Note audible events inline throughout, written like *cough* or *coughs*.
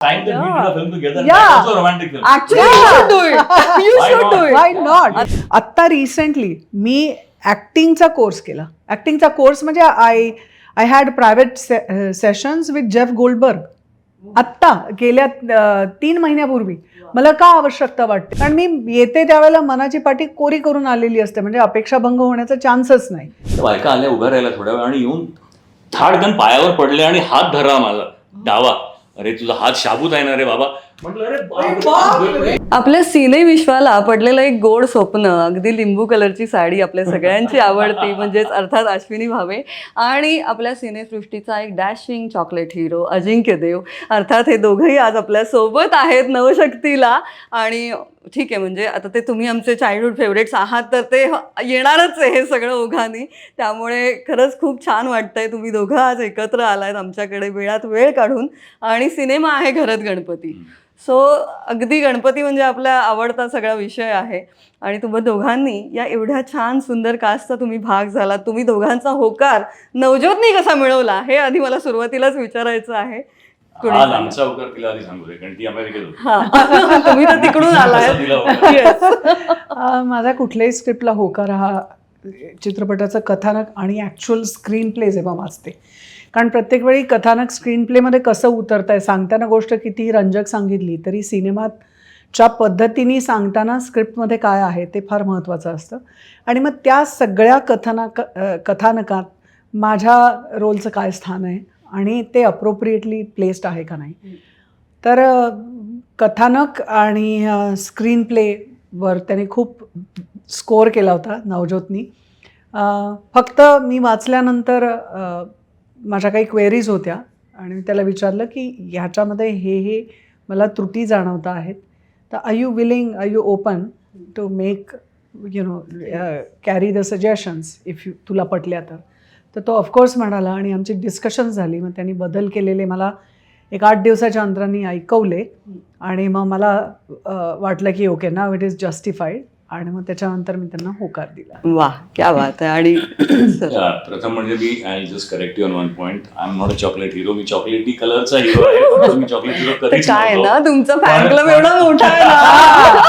time that we did a film together. Yeah. That was a romantic film. Actually you should do it you Why should not? Do it why not आत्ता recently मी ऍक्टिंगचा course केला. ऍक्टिंगचा course म्हणजे I I had private sessions with Jeff Goldberg आत्ता गेल्या अं, तीन महिन्यापूर्वी. मला का आवश्यकता वाटते? कारण मी येते त्यावेळेला मनाची पाठी कोरी करून आलेली असते. म्हणजे अपेक्षाभंग होण्याचा चान्सच नाही. त्या बायका आल्या उभ्या राहिल्या थोड्या वेळ आणि येऊन थाडगन पायावर पडले आणि हात धरला माझा. डावा. अरे तुझा हात शाबूत आहे ना रे बाबा? आपल्या सिने विश्वाला पडलेलं एक गोड स्वप्न अगदी लिंबू कलरची साडी आपल्या सगळ्यांची आवडती *laughs* म्हणजेच अर्थात अश्विनी भावे. आणि आपल्या सिनेसृष्टीचा एक dashing chocolate hero Ajinkya Deo. अर्थात हे दोघंही आज आपल्यासोबत आहेत नवशक्तीला. आणि ठीक आहे म्हणजे आता ते तुम्ही आमचे चाइल्डहुड फेवरेट्स आहात तर ते येणारच आहे हे सगळं ओघाने. त्यामुळे खरंच खूप छान वाटतंय तुम्ही दोघं आज एकत्र आलायत आमच्याकडे वेळात वेळ काढून. आणि सिनेमा आहे घरात गणपती. सो अगदी गणपती म्हणजे आपला आवडता सगळा विषय आहे. आणि तुम्ही दोघांनी या एवढ्या छान सुंदर कास्टचा तुम्ही भाग झाला तुम्ही दोघांचा होकार नवज्योतनी कसा मिळवला हे आधी मला सुरुवातीलाच विचारायचं आहे. आमचा उकार तिला आधी सांगू रे कारण ती अमेरिकेत होती. हा. *laughs* तुम्ही तर तिकडून आलाय. होकार. *laughs* माझा कुठल्याही स्क्रिप्टला होकार हा चित्रपटाचं कथानक आणि ॲक्च्युअल स्क्रीन प्ले जेव्हा वाचते. कारण प्रत्येक वेळी कथानक स्क्रीन प्लेमध्ये कसं उतरतं आहे सांगताना गोष्ट कितीही रंजक सांगितली तरी सिनेमात च्या पद्धतीने सांगताना स्क्रिप्टमध्ये काय आहे ते फार महत्त्वाचं असतं. आणि मग त्या सगळ्या कथानक अं, कथानकात माझ्या रोलचं काय स्थान आहे आणि ते अप्रोप्रिएटली प्लेस्ड आहे का नाही? तर कथानक आणि स्क्रीन प्लेवर त्याने खूप स्कोअर केला होता नवज्योतनी. फक्त मी वाचल्यानंतर माझ्या काही क्वेरीज होत्या आणि मी त्याला विचारलं की ह्याच्यामध्ये हे हे मला त्रुटी जाणवता आहेत. तर I you willing I you open to make you know carry the suggestions if you तुला पटल्या तर? तर तो ऑफकोर्स म्हणाला आणि आमची डिस्कशन झाली. मग त्यांनी बदल केलेले मला एक आठ दिवसाच्या अंतराने ऐकवले. आणि मग मला अ, वाटलं की okay now it is justified आणि मग त्याच्यानंतर मी त्यांना होकार दिला. वा क्या बात आहे. आणि *coughs* प्रथम म्हणजे मी I just correct you on one point I am not a chocolate hero मी चॉकलेटी कलरचा हिरो आहे. मी चॉकलेट हिरो *laughs* कधीच काय. ना? तुमचा फॅन क्लब एवढा मोठा आहे ना.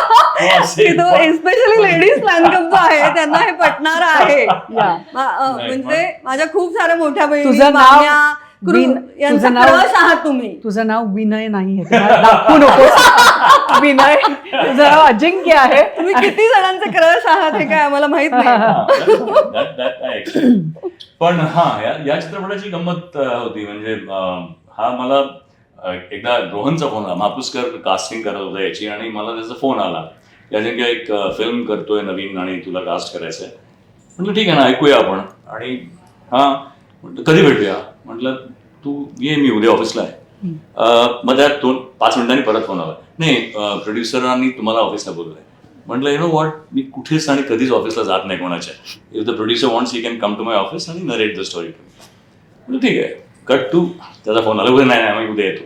की तो एस्पेशली लेडीज फॅन क्लब जो आहे त्यांना हे पटणार आहे. *laughs* म्हणजे माझ्या खूप साऱ्या मोठ्या बहिणी तुझं नाव विन- तुझं नाव- तुम्ही. तुझं नाव विनय नाही आहे. दाखवू नको विनय तुझं नाव अजिंक्य आहे. तुम्ही किती जणांचे क्रश आहात हे काय आम्हाला माहीत नाही. हा. पण हा या चित्रपटाची गंमत होती. म्हणजे हा मला एकदा रोहनचा फोन आला. महापुस्कर कास्टिंग करत होता याची आणि मला त्याचा फोन आला. अजिंक्य एक फिल्म करतोय नवीन आणि तुला कास्ट करायचंय. म्हटलं ठीक आहे ना ऐकूया आपण. आणि हा. कधी भेटूया? म्हटलं तू ये मी उद्या ऑफिसला आहे. मग त्यात दोन पाच मिनिटांनी परत फोन आला. नाही प्रोड्युसरांनी तुम्हाला ऑफिसला बोलवलंय. म्हटलं यु नो वॉट मी कुठेच आणि कधीच ऑफिसला जात नाही कोणाच्या. If the producer wants you can come to my office आणि नरेट द स्टोरी म्हटलं ठीक आहे. कट टू त्याचा फोन आला. उद्या नाही नाही मी उद्या येतो.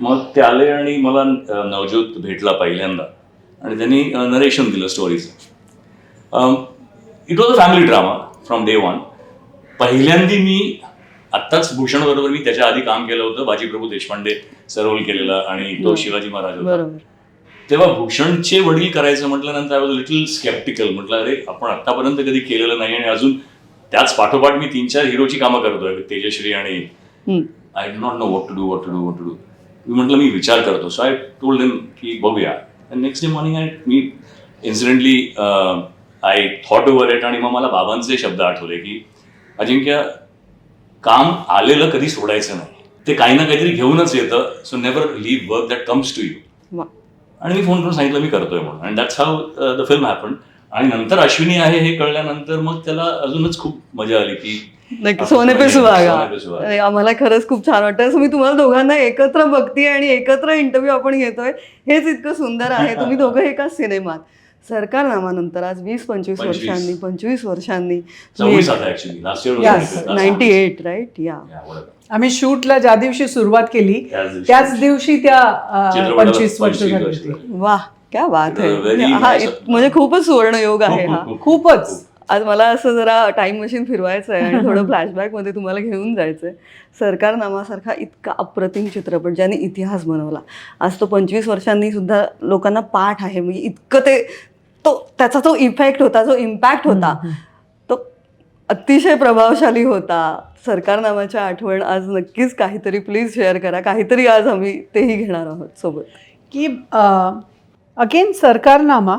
मग ते आले आणि मला नवज्योत भेटला पहिल्यांदा. आणि त्यांनी नरेशन दिलं स्टोरीचं it was a family drama from day one पहिल्यांदी मी आत्ताच भूषण बरोबर मी त्याच्या आधी काम केलं होतं बाजीप्रभू देशपांडे रोल केलेला आणि तो शिवाजी महाराज होता. तेव्हा भूषणचे वडील करायचं म्हटल्यानंतर आय वॉज लिटल स्केप्टिकल म्हटलं अरे आपण आतापर्यंत कधी केलेलं नाही आणि अजून त्याच पाठोपाठ मी तीन चार हिरोची कामं करतोय तेजश्री आणि. I do not know what to do what to do what to do मी म्हटलं मी विचार करतो. सो आय टोल्ड हिम की बघूया. Next day morning I me incidentally I thought over it आणि मग मला बाबांचे शब्द आठवले की अजिंक्य काम आलेलं कधी सोडायचं नाही. ते काही ना काहीतरी घेऊनच येतं. So never leave work that comes to you. आणि मी फोन करून सांगितलं मी करतोय म्हणून. And that's how the film happen आणि नंतर अश्विनी आहे हे कळल्यानंतर मग त्याला अजूनच खूप मजा आली की सोने पे सुहागा. आम्हाला खरंच खूप छान वाटतं. असं मी तुम्हाला दोघांना एकत्र बघतीये आणि एकत्र इंटरव्ह्यू आपण घेतोय. हेच इतकं सुंदर आहे. तुम्ही दोघं एकाच सिनेमात. सरकार नामानंतर आज वीस पंचवीस. वर्षांनी पंचवीस वर्षांनी नाईन्टी एट राईट या आम्ही शूटला ज्या दिवशी सुरुवात केली त्याच दिवशी. त्या पंचवीस वर्ष 25 झाली. वर्ष होती झाली. वा क्या बात आहे. हा म्हणजे खूपच सुवर्ण योग आहे हा. खूपच. आज मला असं जरा टाइम मशीन फिरवायचं आहे आणि थोडं *laughs* फ्लॅशबॅकमध्ये तुम्हाला घेऊन जायचं आहे सरकारनामासारखा इतका अप्रतिम चित्रपट ज्याने इतिहास बनवला. आज तो पंचवीस वर्षांनी सुद्धा लोकांना पाठ आहे. म्हणजे इतकं ते तो त्याचा जो इफेक्ट होता जो इम्पॅक्ट होता. तो अतिशय प्रभावशाली होता. सरकारनामाच्या आठवण आज नक्कीच काहीतरी प्लीज शेअर करा. काहीतरी आज आम्ही तेही घेणार आहोत सोबत. की अगेन सरकारनामा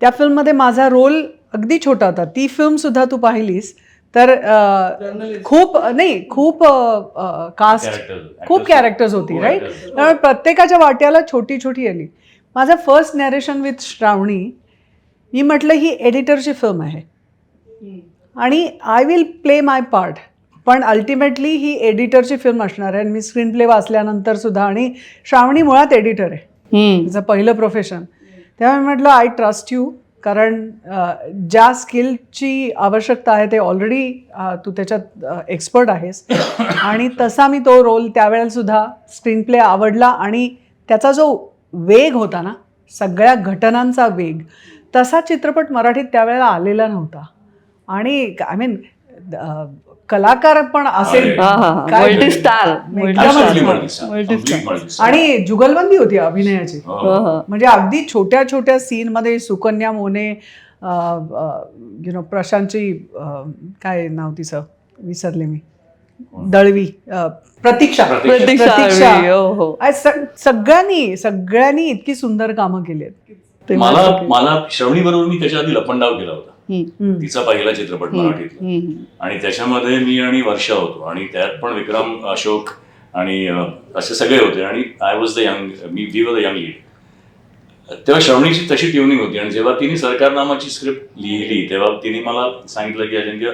त्या फिल्ममध्ये माझा रोल अगदी छोटा होता. ती फिल्मसुद्धा तू पाहिलीस. तर खूप नाही खूप कास्ट खूप. कॅरेक्टर्स होती राईट. त्यामुळे प्रत्येकाच्या वाट्याला छोटी छोटी आली. माझं फर्स्ट नॅरेशन विथ श्रावणी मी म्हटलं ही एडिटरची फिल्म आहे. आणि I will play my part पण अल्टिमेटली ही एडिटरची फिल्म असणार आहे. आणि मी स्क्रीन प्ले वाचल्यानंतर सुद्धा आणि श्रावणी मुळात एडिटर आहे. तिचं पहिलं प्रोफेशन तेव्हा मी म्हटलं आय ट्रस्ट यू कारण ज्या स्किलची आवश्यकता आहे ते ऑलरेडी तू त्याच्यात एक्सपर्ट आहेस. आणि तसा मी तो रोल त्यावेळेला सुद्धा स्क्रीन प्ले आवडला. आणि त्याचा जो वेग होता ना सगळ्या घटनांचा वेग तसा चित्रपट मराठीत त्यावेळेला आलेला नव्हता. आणि आय मीन कलाकार पण असेल. आणि जुगलबंदी होती अभिनयाची. म्हणजे अगदी छोट्या छोट्या सीनमध्ये सुकन्या मोने यु नो प्रशांतची काय नाव तिचं? विसरले मी. दळवी प्रतीक्षा. प्रतीक्षा. हो हो. सगळ्यांनी सगळ्यांनी इतकी सुंदर कामं केली आहेत. मला मला श्रवणी बरोबर मी त्याच्या आधी लपंडाव केला होता. तिचा पहिला चित्रपट मराठीतला. आणि त्याच्यामध्ये मी आणि वर्षा होतो. आणि त्यात पण विक्रम अशोक आणि असे सगळे होते. आणि I was the young me we were the young lead तेव्हा श्रवणीची तशी ट्युनिंग होती. आणि जेव्हा तिने सरकारनामाची स्क्रिप्ट लिहिली तेव्हा तिने मला सांगितलं की अजिंक्य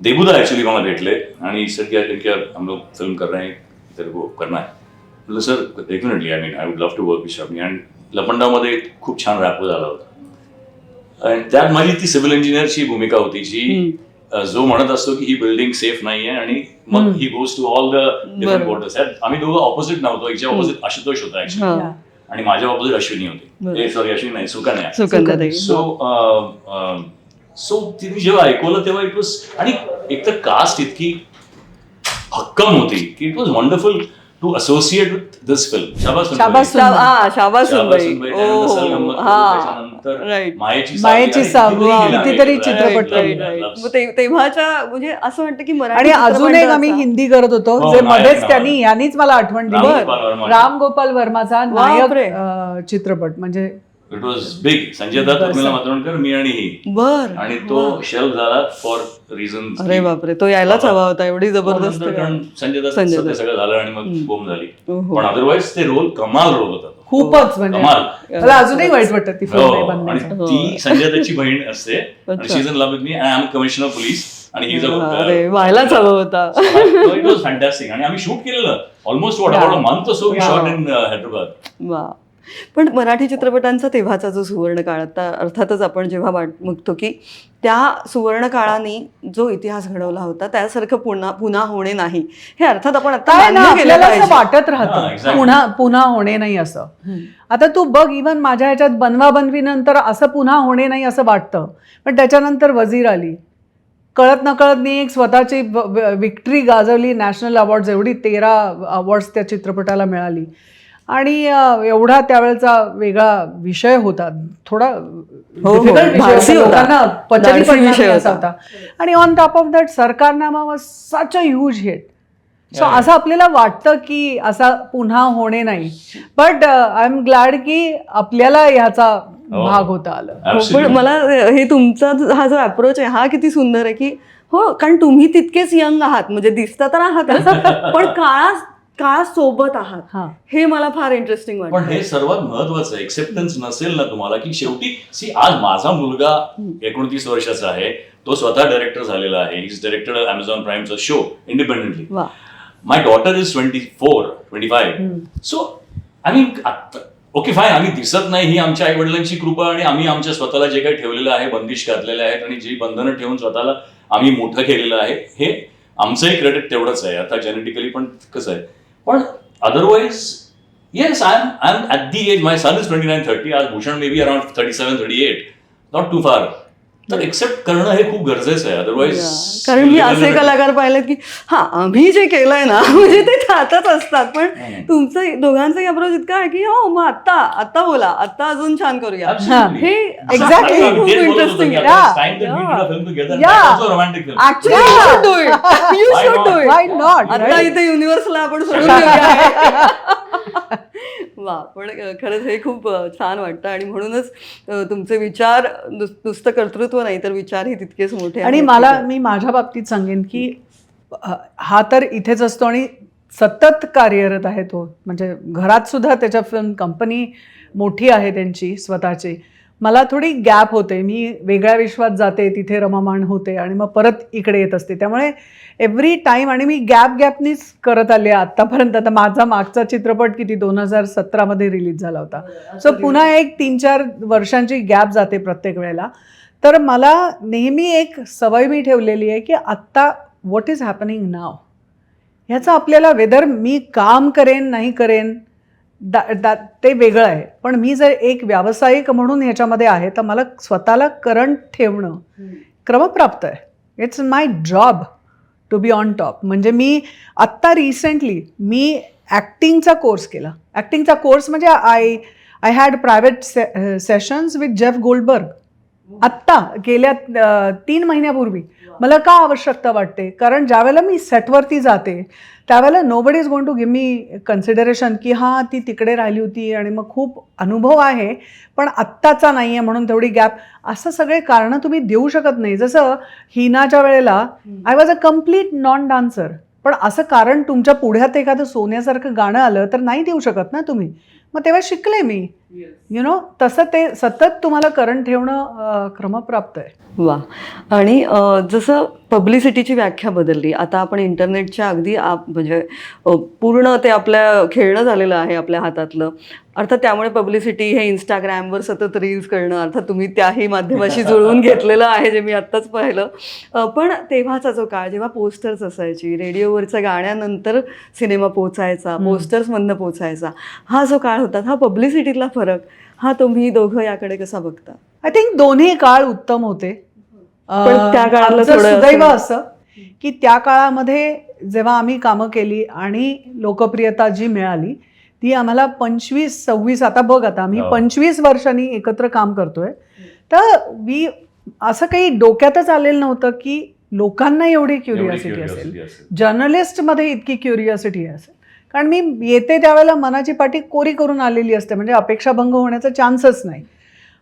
देबुदा ऍक्च्युली मला भेटले. आणि सर की अजिंक्य हम लोग फिल्म कर रहे हैं तेरे को करना है. म्हटलं sir definitely I mean I would love to work with Shravani आणि लपंडामध्ये खूप छान रॅप झाला होता. आणि त्यात माझी ती सिव्हिल इंजिनियरची भूमिका होती जी जो म्हणत असतो की ही बिल्डिंग सेफ नाहीये आणि मग he goes to all the different. Quarters आम्ही दोघं ऑपोजिट नव्हतो हिच्या ऑपोजिट आशुतोष होता हा. आणि माझ्या ऑपोजिट अश्विनी होती. सॉरी अश्विनी नाही सुकन्या. सो सो तिने जेव्हा ऐकवलं तेव्हा इट वॉज आणि एक तर कास्ट इतकी भक्कम होती की it was wonderful to associate with this film शाबास शाबास हा, हा. मायेची कितीतरी. चित्रपट तेव्हाच्या म्हणजे असं वाटतं की मराठी आणि अजून एक आम्ही हिंदी करत होतो हो, जे मध्येच त्यांनी. यांनीच मला आठवण दिली. राम गोपाल वर्माचा नायक चित्रपट. म्हणजे it was big Sanjay Dutt Urmila Matondkar मी आणि ही. बर. आणि तो शेल्फ झाला फॉर रिझन अरे बापरे तो यायलाच हवा होता एवढी जबरदस्त कारण संजय दत्त संजय ते दत्त. सगळं झालं आणि मग बोम झाली. ओहो. पण अदरवाईज ते रोल कमाल रोल होता. खूपच म्हणजे कमाल. मला अजूनही वाईट वाटतं ती हो, आणि. ती संजय दत्तची बहीण असते. आणि love with me I am commissioner police आणि ही अरे व्हायलाच हवं होता. इट वॉज फॅन्टॅस्टिक आणि आम्ही शूट केलेलं. Almost what about month so we shot in Hyderabad वा पण मराठी चित्रपटांचा तेव्हाचा जो सुवर्ण काळ आता अर्थातच आपण जेव्हा वाट बघतो की त्या सुवर्ण काळाने जो इतिहास घडवला होता त्यासारखं पुन्हा पुन्हा होणे नाही. हे अर्थात आपण आता. वाटत राहतं. पुन्हा पुन्हा होणे नाही असं. आता तू बघ इव्हन माझ्या ह्याच्यात बनवा बनवीनंतर असं पुन्हा होणे नाही असं वाटतं. पण त्याच्यानंतर वजीर आली. कळत नकळत मी एक स्वतःची विक्ट्री गाजवली नॅशनल अवॉर्ड्स एवढी तेरा अवॉर्ड्स त्या चित्रपटाला मिळाली. आणि एवढा त्यावेळेचा वेगळा विषय होता. थोडा हो, difficult विषय होता. आणि on top of that Sarkarnama was such a huge hit so. असं आपल्याला वाटतं की असा पुन्हा होणे नाही. बट आय एम ग्लॅड की आपल्याला ह्याचा हो. भाग होता आलं. हो, पण. मला हे तुमचा हा जो अप्रोच आहे हा किती सुंदर आहे की हो कारण तुम्ही तितकेच यंग आहात. म्हणजे दिसता तर आहातच *laughs* पण काळा काळासोबत आहात. हा. हे मला फार इंटरेस्टिंग पण वाटतं हे सर्वात महत्वाचं आहे. एक्सेप्टन्स नसेल ना तुम्हाला की शेवटी सी आज माझा मुलगा एकोणतीस वर्षाचा आहे. तो स्वतः डायरेक्टर झालेला आहे. इज डायरेक्टर अमेझॉन प्राईमचा शो इंडिपेंडेंटली वा. My daughter is twenty four twenty five so I mean okay fine आम्ही दिसत नाही ही आमच्या आई वडिलांची कृपा आणि आम्ही आमच्या स्वतःला जे काही ठेवलेलं आहे बंदिश घातलेले आहेत आणि जी बंधनं ठेवून स्वतःला आम्ही मोठं केलेलं आहे हे आमचंही क्रेडिट तेवढंच आहे. आता जेनेटिकली पण कसं आहे? But otherwise, yes, I'm, I'm at the age, my son is 29, 30, as Bhushan may be around 37, 38, not too far. तर एक्सेप्ट करणं हे खूप गरजेचं आहे. अदरवाईज कारण मी असे कलाकार पाहिले की हा आम्ही जे केलंय ना *laughs* म्हणजे ते त्यातच असतात. पण तुमचं दोघांचाही अप्रोच इतका आहे की हो मग आत्ता आत्ता बोला. आत्ता अजून छान करूया. हे Exactly. खूप इंटरेस्टिंग आता? इथे युनिव्हर्सला आपण सोडून वा पण खरंच हे खूप छान वाटतं आणि म्हणूनच तुमचे विचार नुस- नुसतं कर्तृत्व नाही तर विचारही तितकेच मोठे आणि. मला मी माझ्या बाबतीत सांगेन की हा तर इथेच असतो आणि सतत कार्यरत आहे तो. म्हणजे घरात सुद्धा त्याच्या फिल्म कंपनी मोठी आहे त्यांची स्वतःची. मला थोडी गॅप होते. मी वेगळ्या विश्वात जाते तिथे रममाण होते आणि मग परत इकडे येत असते. त्यामुळे एव्हरी टाईम आणि मी गॅप गॅपनीच करत आले आत्तापर्यंत आता माझा मागचा चित्रपट किती दोन हजार सतरामध्ये रिलीज झाला होता. सो पुन्हा एक तीन चार वर्षांची गॅप जाते प्रत्येक वेळेला. तर मला नेहमी एक सवय मी ठेवलेली आहे की आत्ता व्हॉट इज हॅपनिंग नाव ह्याचं आपल्याला वेदर मी काम करेन नाही करेन दा दा ते वेगळं आहे. पण मी जर एक व्यावसायिक म्हणून ह्याच्यामध्ये आहे तर मला स्वतःला करंट ठेवणं क्रमप्राप्त आहे. It's my job to be on top म्हणजे मी आत्ता रिसेंटली मी ॲक्टिंगचा कोर्स केला. ॲक्टिंगचा कोर्स म्हणजे I I had private say sessions with Jeff Goldberg आत्ता गेल्या तीन महिन्यापूर्वी. मला का आवश्यकता वाटते? कारण ज्यावेळेला मी सेटवरती जाते त्यावेळेला nobody is going to give me consideration की हां ती तिकडे राहिली होती आणि मग खूप अनुभव आहे पण आत्ताचा नाही आहे म्हणून तेवढी गॅप असं सगळे कारणं तुम्ही देऊ शकत नाही. जसं हिनाच्या वेळेला I was a complete non dancer पण असं कारण तुमच्या पुढ्यात एखादं सोन्यासारखं गाणं आलं तर नाही देऊ शकत ना तुम्ही. मग तेव्हा शिकले मी. यु नो तसं ते सतत तुम्हाला करण ठेवणं क्रमप्राप्त आहे. वा. आणि जसं पब्लिसिटीची व्याख्या बदलली आता आपण इंटरनेटच्या अगदी आप म्हणजे पूर्ण ते आपल्या खेळणं झालेलं आहे आपल्या हातातलं. अर्थात त्यामुळे पब्लिसिटी हे इंस्टाग्रामवर सतत रील्स करणं अर्थात तुम्ही त्याही माध्यमाशी जुळवून घेतलेलं आहे जे मी आत्ताच पाहिलं. पण तेव्हाचा जो काळ जेव्हा पोस्टर्स असायची रेडिओवरच्या गाण्यानंतर सिनेमा पोचायचा पोस्टर्समधनं पोचायचा हा जो काळ होता हा पब्लिसिटीतला फरक. हा तुम्ही दोघं याकडे कसा बघता? आय थिंक दोन्ही काळ उत्तम होते. पण त्या थोडं सुदैव असं- की त्या काळामध्ये जेव्हा आम्ही कामं केली आणि लोकप्रियता जी मिळाली ती आम्हाला पंचवीस सव्वीस आता बघ आता आम्ही हो. पंचवीस वर्षांनी एकत्र काम करतोय. तर वी असं काही डोक्यातच आलेलं नव्हतं की लोकांना एवढी क्युरिओसिटी असेल. जर्नलिस्टमध्ये इतकी क्युरिओसिटी असेल. कारण मी येते त्यावेळेला मनाची पाठी कोरी करून आलेली असते म्हणजे अपेक्षाभंग होण्याचा चान्सच नाही.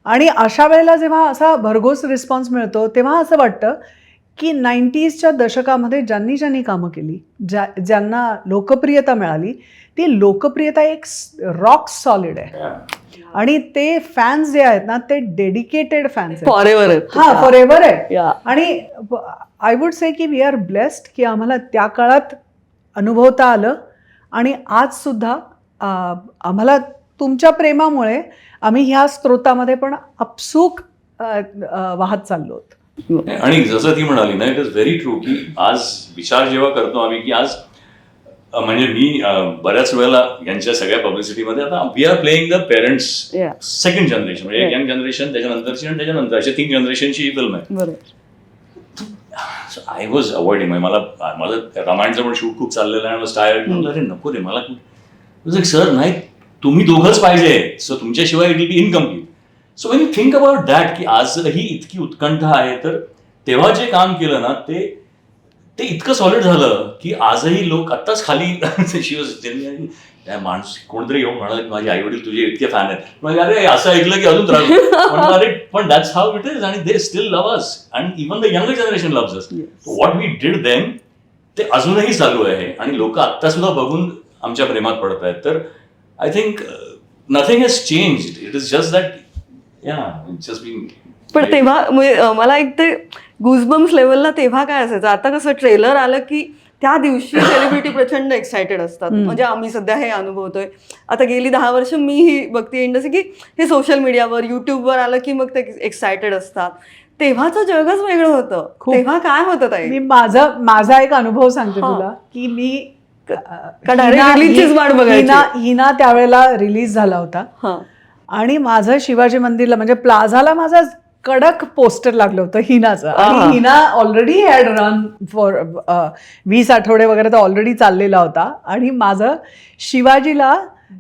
आणि अशा वेळेला जेव्हा असा भरघोस रिस्पॉन्स मिळतो तेव्हा असं वाटतं की नाईन्टीजच्या दशकामध्ये ज्यांनी ज्यांनी कामं केली ज्या ज्यांना लोकप्रियता मिळाली ती लोकप्रियता एक रॉक सॉलिड आहे. आणि ते फॅन्स जे आहेत ना ते डेडिकेटेड फॅन्स आहेत. फॉर एव्हर हा फॉर एव्हर आहे या. आणि आय वुड से की वी आर ब्लेस्ड की आम्हाला त्या काळात अनुभवता आलं. आणि आज सुद्धा आ, आम्हाला तुमच्या प्रेमामुळे आम्ही ह्या स्त्रोतामध्ये पण अपसूक वाहत चाललो आणि जसं ती म्हणाली ना इट इज व्हेरी ट्रू की आज विचार जेव्हा करतो आम्ही की आज म्हणजे मी बऱ्याच वेळेला यांच्या सगळ्या पब्लिसिटीमध्ये आता we are playing the parents. Second generation म्हणजे. यंग जनरेशन त्याच्यानंतरची आणि त्याच्यानंतर अशी तीन जनरेशनची ही फिल्म आहे आय वॉज अवॉइडिंग म्हणजे मला माझं रामायणचं पण शूट खूप चाललेलं आहे. टायर म्हणलं अरे नको रे मला सर नाही तुम्ही दोघंच पाहिजे. So तुमच्याशिवाय it will be incomplete so when you think about that की आजही इतकी उत्कंठा आहे तर तेव्हा जे काम केलं ना ते ते इतकं सॉलिड झालं की आजही लोक आत्ताच खाली *laughs* शिवस त्या माणूस कोणतरी येऊन म्हणाले की माझे आई वडील तुझे इतके फॅन आहेत. म्हणजे अरे असं ऐकलं की अजून त्रास *laughs* अरे पण दॅट्स हाऊ इट इज आणि they still love us and even the younger generation love us what we did them ते अजूनही चालू आहे आणि लोक आत्ता सुद्धा बघून आमच्या प्रेमात पडत आहेत. तर I think nothing has change it is just that yeah just be पण तेव्हा म्हणजे मला एक ते गुजबम्स लेवलला तेव्हा काय असायचं? आता कसं ट्रेलर आलं की त्या दिवशी सेलिब्रिटी प्रचंड एक्सायटेड असतात. म्हणजे आम्ही सध्या हे अनुभवतोय. आता गेली दहा वर्ष मी ही बघते इंडस्ट्री की हे सोशल मीडियावर युट्यूबवर आलं की मग ते एक्सायटेड असतात. तेव्हाचं जगच वेगळं होतं. तेव्हा काय होतं ताई? मी माझा माझा एक अनुभव सांगते. तुला की मी? हिना हिना त्यावेळेला रिलीज झाला होता. आणि माझं शिवाजी मंदिरला म्हणजे प्लाझाला माझा कडक पोस्टर लागलं होतं हिनाचं. आणि Hina already had run for वीस आठवडे वगैरे तर ऑलरेडी चाललेला होता. आणि माझं शिवाजीला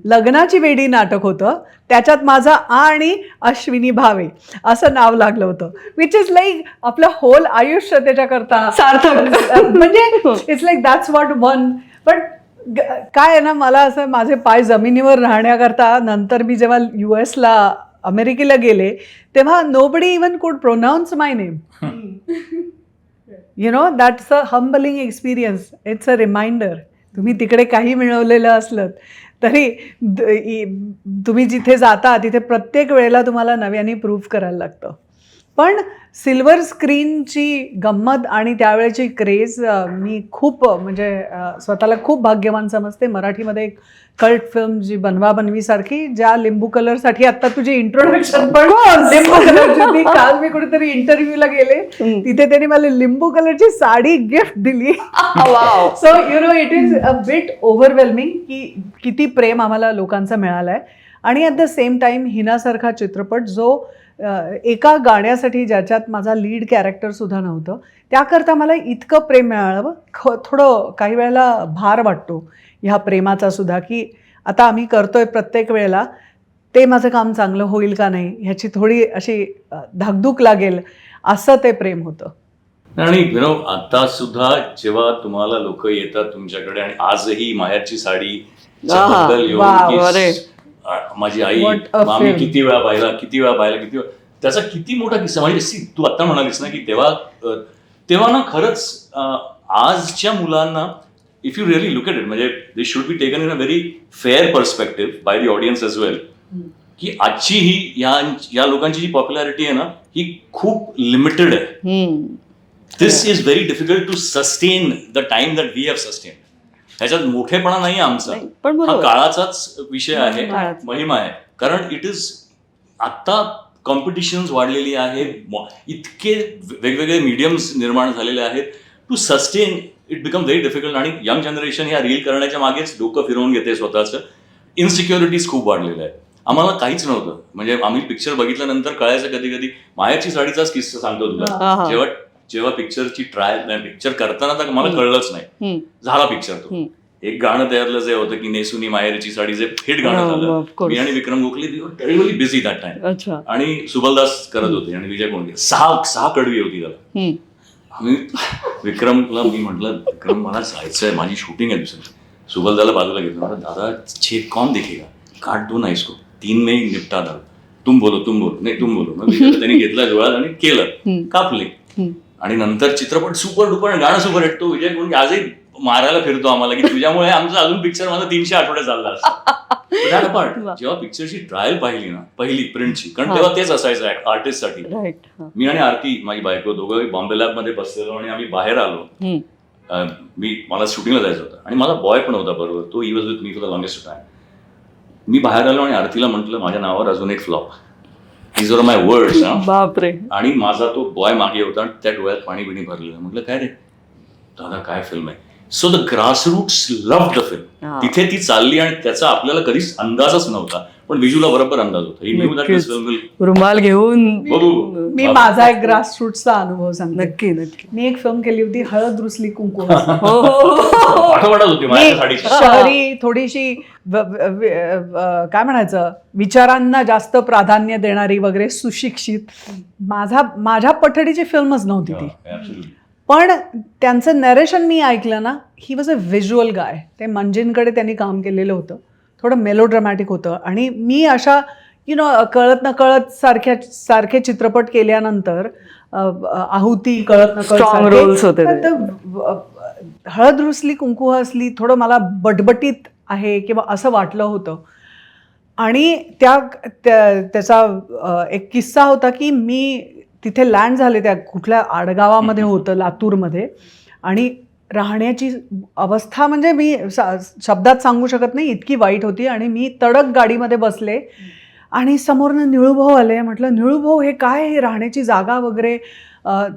लग्नाची वेडी नाटक होतं. त्याच्यात माझा आ आणि अश्विनी भावे असं नाव लागलं होतं. विच इज लाईक आपलं होल आयुष्य त्याच्याकरता. सार्थक. म्हणजे it's like that's what one but काय आहे ना मला असं माझे पाय जमिनीवर राहण्याकरता नंतर मी जेव्हा यू एसला अमेरिकेला गेले तेव्हा nobody even could pronounce my name you know that's a humbling experience it's a reminder तुम्ही तिकडे काही मिळवलेलं असलं तरी तुम्ही जिथे जाता तिथे प्रत्येक वेळेला तुम्हाला नव्याने प्रूव्ह करायला लागतं. पण सिल्वर स्क्रीनची गंमत आणि त्यावेळेची क्रेज मी खूप म्हणजे स्वतःला खूप भाग्यवान समजते. मराठीमध्ये एक कल्ट फिल्म जी बनवा बनवीसारखी ज्या लिंबू कलरसाठी आता तुझी इंट्रोडक्शन पण लिंबू कलरची होती. काल मी कुठेतरी इंटरव्ह्यूला गेले. तिथे त्यांनी मला लिंबू कलरची साडी गिफ्ट दिली. So you know it is a bit overwhelming की किती प्रेम आम्हाला लोकांचं मिळालं आहे आणि ॲट द सेम टाईम हिनासारखा चित्रपट जो एका गाण्यासाठी ज्याच्यात माझा लीड कॅरेक्टरसुद्धा नव्हतं त्याकरता मला इतकं प्रेम मिळालं ख थोडं काही वेळेला भार वाटतो ह्या प्रेमाचा सुद्धा की आता आम्ही करतोय प्रत्येक वेळेला ते माझं काम चांगलं होईल का नाही ह्याची थोडी अशी धाकधूक लागेल असं ते प्रेम होतं. आणि यु नो आता सुद्धा जेव्हा तुम्हाला लोक येतात तुमच्याकडे आणि आजही मायाची साडी माझी आई film. किती वेळा पाहिला किती वेळा पाहिला किती वेळा त्याचा किती मोठा किस्सा म्हणजे तू आता म्हणालीस ना की तेव्हा तेव्हा ना खरंच आजच्या मुलांना if you really look at it म्हणजे they should be taken in a very fair perspective by the audience as well की आजची ही या या लोकांची जी पॉप्युलॅरिटी आहे ना ही खूप लिमिटेड आहे. This is very difficult to sustain the time that we have sustain ह्याच्यात मोठेपणा नाही आमचा. पण हा काळाचाच विषय आहे. महिमा आहे. कारण इट इज आता कॉम्पिटिशन्स वाढलेली आहे म- इतके वेगवेगळे मीडियम्स निर्माण झालेले आहेत. To sustain it become very difficult आणि यंग जनरेशन ह्या रील करण्याच्या मागेच डोकं फिरवून घेते स्वतःचं. इन्सिक्युरिटीज खूप वाढलेल्या आहेत. आम्हाला काहीच नव्हतं. म्हणजे आम्ही पिक्चर बघितल्यानंतर कळायचं कधी कधी मायाची साडीचाच किस्सा सांगतो तुला. जेव्हा जेव्हा पिक्चरची ट्रायल पिक्चर करताना तर मला कळलंच नाही. झाला पिक्चर तो. एक गाणं त्यातलं जे होतं की नेसुनी माहेरची साडी जे हिट गाणं हो, झालं. मी आणि Vikram Gokhale terribly busy that time आणि सुबलदास करत होते आणि विजय कोंडके सहा सहा कडवी होती त्याला. आम्ही विक्रमला मी म्हटलं विक्रम मला जायचं आहे माझी शूटिंग आहे दुसरी. सुबलदाला बाजूला घेतलं. म्हटलं दादा चेक कौन दिखेगा? काट दो ना इसको तीन में निपटा दाल. तुम बोलो तुम बोलो. नाही तुम बोलो. मग त्यांनी घेतला डोळ्यात आणि केलं. कापले. आणि नंतर चित्रपट सुपर डुपर गाणं सुपर हिट तो विजय कोंडके आजही मारायला फिरतो आम्हाला की तुझ्यामुळे आमचा अजून पिक्चर माझा तीनशे आठवड्या चालला असता. *laughs* वा. जेव्हा पिक्चरची ट्रायल पाहिली ना पहिली प्रिंटची कारण. तेव्हा तेच असायचं आर्टिस्टसाठी. मी आणि आरती माझी बायको दोघं बॉम्बे लॅबमध्ये बसलेलो आणि आम्ही बाहेर आलो मी मला शूटिंगला जायचं होतं आणि माझा बॉय पण होता बरोबर तो he was with me for the longest time मी बाहेर आलो आणि आरतीला म्हटलं माझ्या नावावर अजून एक flop is are my words बापरे. आणि माझा तो बॉय मागे होता आणि त्या डोळ्यात पाणी बिणी भरलेलं म्हटलं काय रे? दादा काय फिल्म आहे? So the grassroots love the film. तिथे ती चालली आणि त्याचा आपल्याला कधीच अंदाजच नव्हता. पण विजूला बरोबर अंदाज होता. ही रुमाल घेऊन. मी माझा एक ग्रासरूटचा अनुभव सांगते. नक्की नक्की. मी एक फिल्म केली होती हळद रुसली कुंकू. *laughs* हो हो, हो. आठवडत होती माझ्या साडीची. मी शहरी थोडीशी काय म्हणायचं विचारांना जास्त प्राधान्य देणारी वगैरे सुशिक्षित. माझा माझ्या पठडीची फिल्मच नव्हती ती. पण त्यांचं नरेशन मी ऐकलं ना ही वॉज अ व्हिज्युअल गाय ते मंजिनकडे त्यांनी काम केलेलं होतं. थोडं मेलोड्रामॅटिक होतं. आणि मी अशा यु नो कळत न कळत सारख्या सारखे चित्रपट केल्यानंतर आहुती कळत न कळत roles होते हळद रुसली कुंकू हसली थोडं मला बटबटीत आहे किंवा असं वाटलं होतं. आणि त्या त्या- त्याचा एक किस्सा होता की मी तिथे लँड झाले त्या कुठल्या आडगावामध्ये होतं लातूरमध्ये. आणि राहण्याची अवस्था म्हणजे मी सा- शब्दात सांगू शकत नाही इतकी वाईट होती आणि मी तडक गाडीमध्ये बसले. आणि समोरनं निळूभाऊ आले म्हटलं निळूभाऊ हे काय हे राहण्याची जागा वगैरे?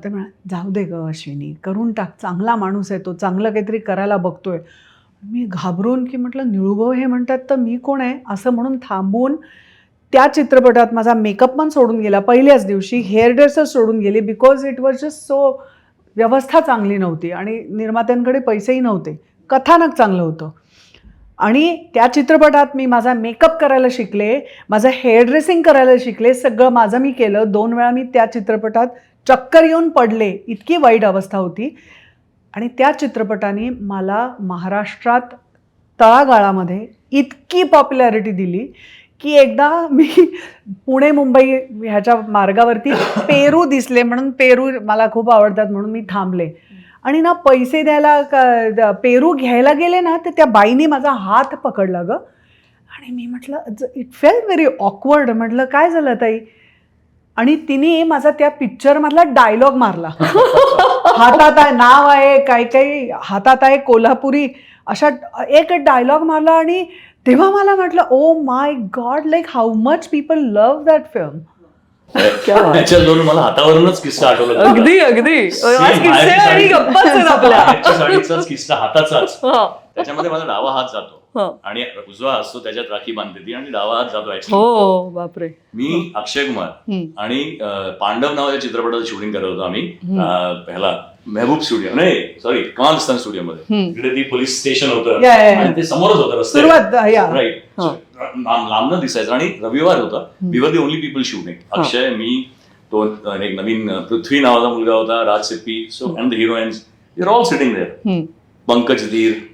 ते म्हणा जाऊ दे ग अश्विनी करून टाक चांगला माणूस आहे तो चांगलं काहीतरी करायला बघतोय. मी घाबरून की म्हटलं निळूभाऊ हे म्हणतात तर मी कोण आहे? असं म्हणून थांबून त्या चित्रपटात माझा मेकअप पण सोडून गेला. पहिल्याच दिवशी हेअर ड्रेसर सोडून गेली because it was just so व्यवस्था चांगली नव्हती आणि निर्मात्यांकडे पैसेही नव्हते. कथानक चांगलं होतं. आणि त्या चित्रपटात मी माझा मेकअप करायला शिकले माझं हेअरड्रेसिंग करायला शिकले सगळं माझं मी केलं. दोन वेळा मी त्या चित्रपटात चक्कर येऊन पडले. इतकी वाईट अवस्था होती. आणि त्या चित्रपटाने मला महाराष्ट्रात तळागाळामध्ये इतकी पॉप्युलॅरिटी दिली. की एकदा मी पुणे मुंबई ह्याच्या मार्गावरती पेरू दिसले म्हणून पेरू मला खूप आवडतात म्हणून मी थांबले. आणि ना पैसे द्यायला पेरू घ्यायला गेले ना तर त्या बाईने माझा हात पकडला ग. आणि मी म्हटलं इट फेल व्हेरी ऑकवर्ड म्हटलं काय झालं ताई? आणि तिने माझा त्या पिक्चरमधला डायलॉग मारला. *laughs* हातात आहे नाव आहे काही काही हातात आहे कोल्हापुरी अशा एक डायलॉग मारला आणि तेव्हा मला म्हटलं "Oh O my god like how much people love that film त्याच्यावरून मला हातावरूनच किस्सा आठवला अगदी अगदी. किस्से आणि गप्पाच *laughs* हाताचाच. हा, त्याच्यामध्ये माझा डावा हात जातो. हा. आणि उजवा असतो त्याच्यात राखी बांधते ती आणि डावा हात जातो actually. हो बापरे. मी अक्षय कुमार. आणि पांडव नावाच्या चित्रपटाचं शूटिंग करत होतो आम्ही. ह्याला मेहबूब स्टुडिओ. नाही सॉरी कमालस्थान स्टुडिओ मध्ये हम्म. इकडे ती पोलीस स्टेशन होतं. आणि ते समोरच होतं रस्ते या. राईट हा. लांबनं दिसायचं. आणि रविवार होता. We were the only people shooting Akshay मी तो अं, एक नवीन अं, पृथ्वी नावाचा मुलगा होता Raj Sippy. So and the heroines you're all sitting there hmm. Pankaj Dheer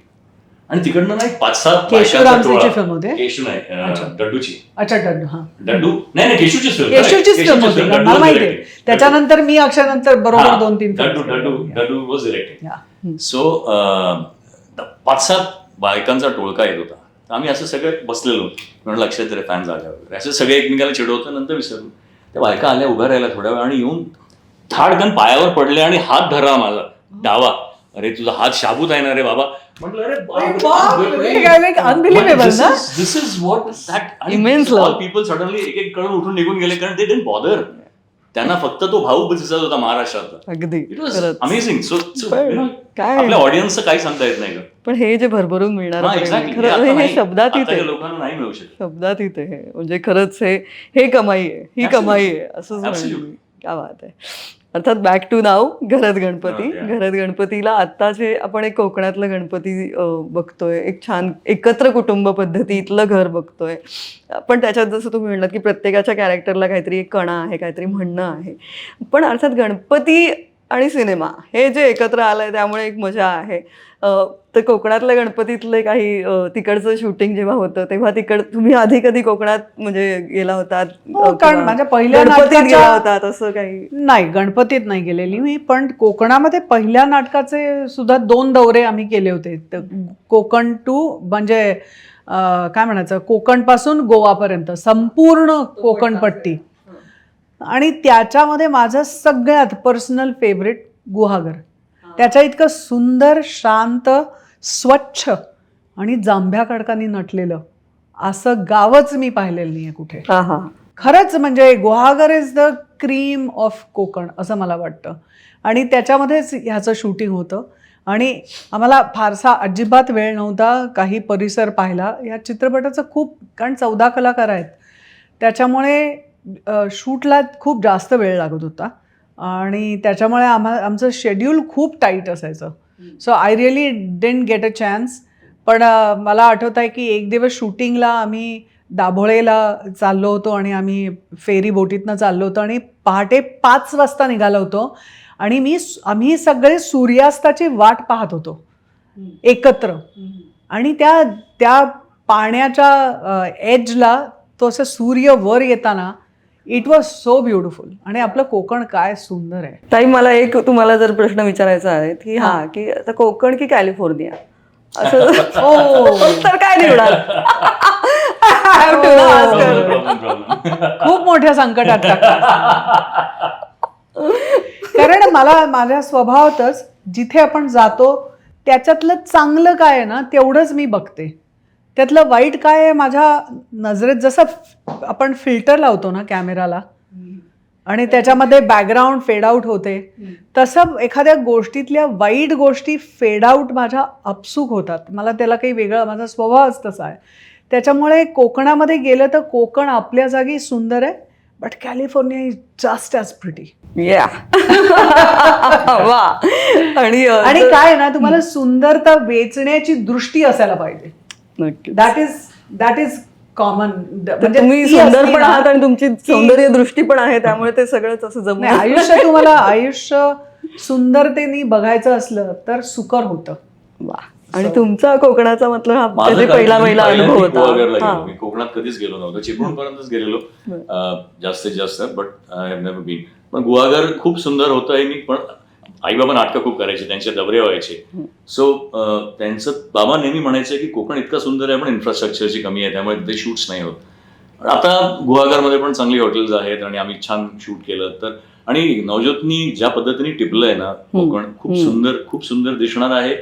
आणि तिकडनं नाही पाच सात केशव बायकांचा रामचेची टोळा. film होते? केशू नाही अं, डड्डूची अच्छा डड्डू हा डड्डू नाही नाही केशूचीच. फिल्म केशूचीच होती. मला माहिती. आहे त्याच्यानंतर मी अक्षरनंतर बरोबर दोन तीन डड्डू डड्डू. डड्डू वॉज डिरेक्टिंग या. सो पाच सात बायकांचा टोळका येत होता तर आम्ही असं सगळे बसलेलो म्हणून लक्षात तरी फॅन झाल्या वगैरे असे सगळे एकमेकाला चिडवतो नंतर विसरलो त्या बायका आल्या उभ्या राहिल्या थोड्या वेळ आणि येऊन थाडकन पायावर पडले आणि हात धरला माझा डावा अरे तुझा हात शाबूत आहे ना रे बाबा. म्हटलं अरे ना? This is what that. People suddenly एक एक कडून उठून निघून गेले कारण ते डेंट बॉदर त्यांना फक्त तो भाऊ दिसत होता महाराष्ट्रातला. अगदी इट वॉज खरंच. अमेझिंग सो पण काय? आपल्या ऑडियन्सचं काही सांगता येत नाही का पण हे जे भरभरून मिळणार हा. शब्दात इथे लोकांना नाही मिळू शकत. शब्दात इथे हे. म्हणजे खरंच हे हे कमाई आहे. ही. कमाई आहे मी. क्या बात आहे. अर्थात बॅक टू नाव घरत गणपती. घरत गणपतीला आता जे आपण एक कोकणातलं गणपती बघतोय एक छान एकत्र कुटुंब पद्धतीतलं घर बघतोय. पण त्याच्यात जसं तुम्ही म्हणलात की प्रत्येकाच्या कॅरेक्टरला काहीतरी एक कणा आहे काहीतरी म्हणणं आहे. पण अर्थात गणपती आणि सिनेमा. हे जे एकत्र आलंय त्यामुळे एक मजा आहे. तर कोकणातल्या गणपतीतले काही तिकडचं शूटिंग जेव्हा होतं तेव्हा तिकड तुम्ही आधी कधी कोकणात म्हणजे गेला होतात? हो, कारण माझ्या पहिल्या गणपतीत नाटकाच्या- गेला होता तसं काही? नाही गणपतीत नाही गेलेली मी पण कोकणामध्ये पहिल्या नाटकाचे सुद्धा दोन दौरे आम्ही केले होते. कोकण टू म्हणजे काय म्हणायचं? कोकणपासून गोवापर्यंत संपूर्ण कोकणपट्टी. आणि त्याच्यामध्ये माझं सगळ्यात पर्सनल फेवरेट गुहागर. त्याच्या इतकं सुंदर शांत स्वच्छ आणि जांभ्या खडकांनी नटलेलं असं गावच मी पाहिलेलं नाही आहे कुठे खरंच म्हणजे Guhagar is the cream of Konkan असं मला वाटतं. आणि त्याच्यामध्येच ह्याचं शूटिंग होतं. आणि आम्हाला फारसा अजिबात वेळ नव्हता काही परिसर पाहिला या चित्रपटाचं खूप कारण चौदा कलाकार आहेत. त्याच्यामुळे शूटला खूप जास्त वेळ लागत होता. आणि त्याच्यामुळे आम्हा आमचं शेड्यूल खूप टाईट असायचं. So I really didn't get a chance पण मला आठवत आहे की एक दिवस शूटिंगला आम्ही दाभोळेला चाललो होतो आणि आम्ही फेरी बोटीतनं चाललो होतो आणि पहाटे पाच वाजता निघालो होतो. आणि मी आम्ही सगळे सूर्यास्ताची वाट पाहत होतो. एकत्र. आणि त्या त्या पाण्याच्या एजला तो असं सूर्य वर येताना इट वॉज सो ब्युटिफुल आणि आपलं कोकण काय सुंदर आहे. ताई मला एक तुम्हाला जर प्रश्न विचारायचा आहे की हा की आता कोकण की कॅलिफोर्निया? असं *laughs* ओ. तर काय निवडाल? I have to now ask her. Problem, problem. खूप मोठ्या संकटात कारण मला माझ्या स्वभावातच जिथे आपण जातो त्याच्यातलं चांगलं काय आहे ना तेवढंच मी बघते. त्यातलं वाईट काय आहे माझ्या नजरेत जसं आपण फिल्टर लावतो ना कॅमेराला आणि त्याच्यामध्ये बॅकग्राऊंड फेड आउट होते तसं एखाद्या गोष्टीतल्या वाईट गोष्टी फेड आउट माझ्या अपसूक होतात. मला त्याला काही वेगळं माझा स्वभावच तसा आहे. त्याच्यामुळे कोकणामध्ये गेलं तर कोकण आपल्या जागी सुंदर आहे but California is just as pretty yeah वा. आणि काय आहे ना तुम्हाला सुंदरता वेचण्याची दृष्टी असायला पाहिजे. That is that is common तुम्ही सुंदर पण आहात आणि तुमची सौंदर्य दृष्टी पण आहे त्यामुळे ते सगळंच असं नाही जमलं आयुष्य तुम्हाला आयुष्य सुंदरतेने बघायचं असलं तर सुकर होतं. वा. आणि तुमचा कोकणाचा मतलब हा पहिला पहिला अनुभव होता. हा. मी कोकणात कधीच गेलो नव्हतो. चिपळूण पर्यंतच गेलेलो जास्तीत जास्त but I have never been पण गुहागर खूप सुंदर होतं मी पण आई बाबा नाटकं खूप करायचे त्यांचे दबरे व्हायचे. सो त्यांचं बाबा नेहमी म्हणायचे की कोकण इतकं सुंदर आहे पण इन्फ्रास्ट्रक्चरची कमी आहे त्यामुळे तिथे शूट्स नाही होत. आता गुहागरमध्ये पण चांगली हॉटेल्स आहेत आणि आम्ही छान शूट केलं तर. आणि नवज्योतनी ज्या पद्धतीने टिपलंय ना कोकण खूप. सुंदर खूप सुंदर दिसणार आहे.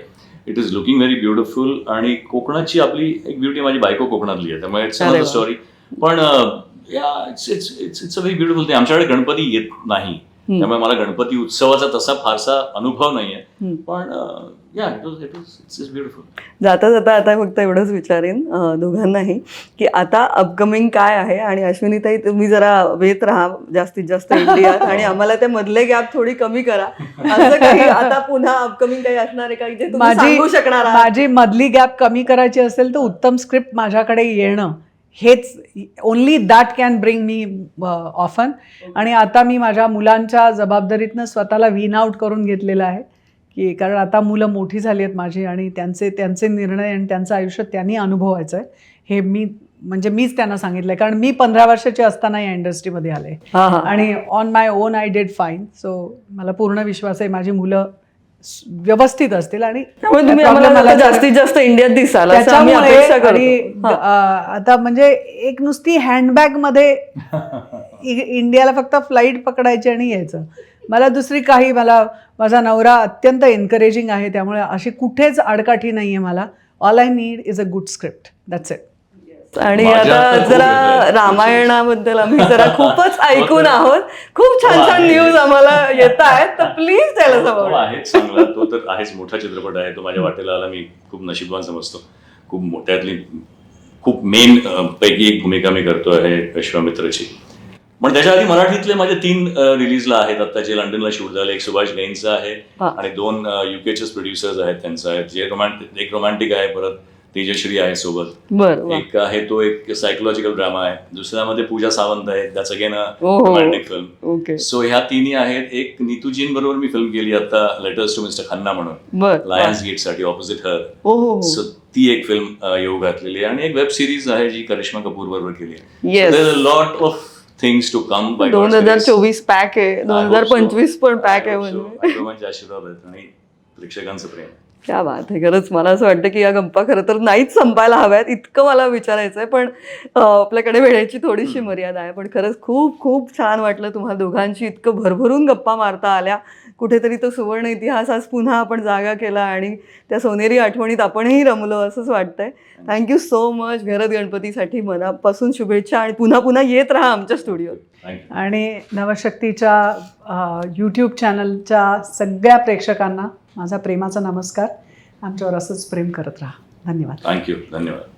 It is looking very beautiful आणि कोकणाची आपली एक ब्युटी माझी बायको कोकणातली आहे त्यामुळे इट्स. स्टोरी पण it's it's it's it's a very beautiful thing आमच्याकडे गणपती येत नाही. त्यामुळे मला गणपती उत्सवाचा तसा फारसा अनुभव नाहीये. पण yeah it was it was it's is beautiful जाता जाता आता फक्त एवढंच विचारेन दोघांनाही की आता अपकमिंग काय आहे? आणि अश्विनीताई तुम्ही जरा वेत राहा जास्तीत जास्त इंडियात आणि आम्हाला ते मधले गॅप थोडी कमी करा. असं काही आता पुन्हा अपकमिंग काही असणार आहे का? जे तुम्ही सांगू शकणार आहात? माझी मधली गॅप कमी करायची असेल तर उत्तम स्क्रिप्ट माझ्याकडे येणं. हेच only that can bring me often आणि आता मी माझ्या मुलांच्या जबाबदारीतनं स्वतःला विन आउट करून घेतलेलं आहे. की कारण आता मुलं मोठी झाली आहेत माझी आणि त्यांचे त्यांचे निर्णय आणि त्यांचं आयुष्य त्यांनी अनुभवायचं आहे हे मी म्हणजे मीच त्यांना सांगितलं आहे कारण मी पंधरा वर्षाची असताना या इंडस्ट्रीमध्ये आले. आणि on my own I did fine so मला पूर्ण विश्वास आहे. माझी मुलं व्यवस्थित असतील आणि त्यामुळे तुम्ही आम्हाला जास्तीत जास्त इंडियात दिसाल आता म्हणजे एक नुसती हँडबॅगमध्ये इंडियाला फक्त फ्लाईट पकडायची आणि यायचं. मला दुसरी काही मला माझा नवरा अत्यंत एनकरेजिंग आहे त्यामुळे अशी कुठेच आडकाठी नाहीये मला. All I need is a good script that's it आणि आता जरा. रामायणाबद्दल आम्ही जरा *laughs* खूपच ऐकून आहोत. खूप छान छान. न्यूज आम्हाला येत आहेत. तर प्लीज त्याला समोर आहेच चांगला. तो तर आहेच मोठा चित्रपट आहे. तो माझ्या वाटेला आला मी खूप नशीबवान समजतो. खूप मोठ्यातली खूप मेन पैकी एक भूमिका मी करतो आहे विश्वामित्रची. पण त्याच्या आधी मराठीतले माझे तीन रिलीजला आहेत. आता जे लंडनला शूट झाले. एक सुभाष गैनचं आहे. आणि दोन युकेचेच प्रोड्युसर्स आहेत त्यांचं. आहे जे रोमॅन्टिक एक रोमॅन्टिक आहे. परत तेजश्री आहे सोबत. बर वा. एक आहे तो एक सायकोलॉजिकल ड्रामा आहे. दुसऱ्यामध्ये पूजा सावंत आहे. That's again a. Romantic film okay so ह्या तिन्ही आहेत. एक नीतूजीन बरोबर मी फिल्म केली आता लेटर्स टू मिस्टर खन्ना म्हणून. बर लायन्स गेटसाठी ऑपोजिट हर ओ हो. सो ती एक फिल्म येऊ घातलेली आहे. आणि एक वेब सिरीज आहे जी करिश्मा कपूर बरोबर केली आहे. Yes lot of things to come by दोन हजार चोवीस पॅक आहे. दोन हजार पंचवीस पण पॅक आहे म्हणजे. म्हणजे आशीर्वाद आहेत. आणि प्रेक्षकांचं प्रेम. क्या बात आहे खरंच मला असं वाटतं की या गप्पा खरं तर नाहीच संपायला हव्यात. इतकं मला विचारायचं आहे पण आपल्याकडे वेळेची थोडीशी मर्यादा आहे. पण खरंच खूप खूप छान वाटलं तुम्हाला दोघांशी इतकं भरभरून गप्पा मारता आल्या. कुठेतरी तो सुवर्ण इतिहास आज पुन्हा आपण जागा केला आणि त्या सोनेरी आठवणीत आपणही रमलो असंच वाटतंय. थँक्यू सो मच घरत गणपतीसाठी मनापासून शुभेच्छा आणि पुन्हा पुन्हा येत राहा आमच्या स्टुडिओत. थँक्यू आणि नवशक्तीच्या यूट्यूब चॅनलच्या सगळ्या प्रेक्षकांना माझा प्रेमाचा नमस्कार. आमच्यावर असंच प्रेम करत राहा. धन्यवाद. थँक्यू धन्यवाद.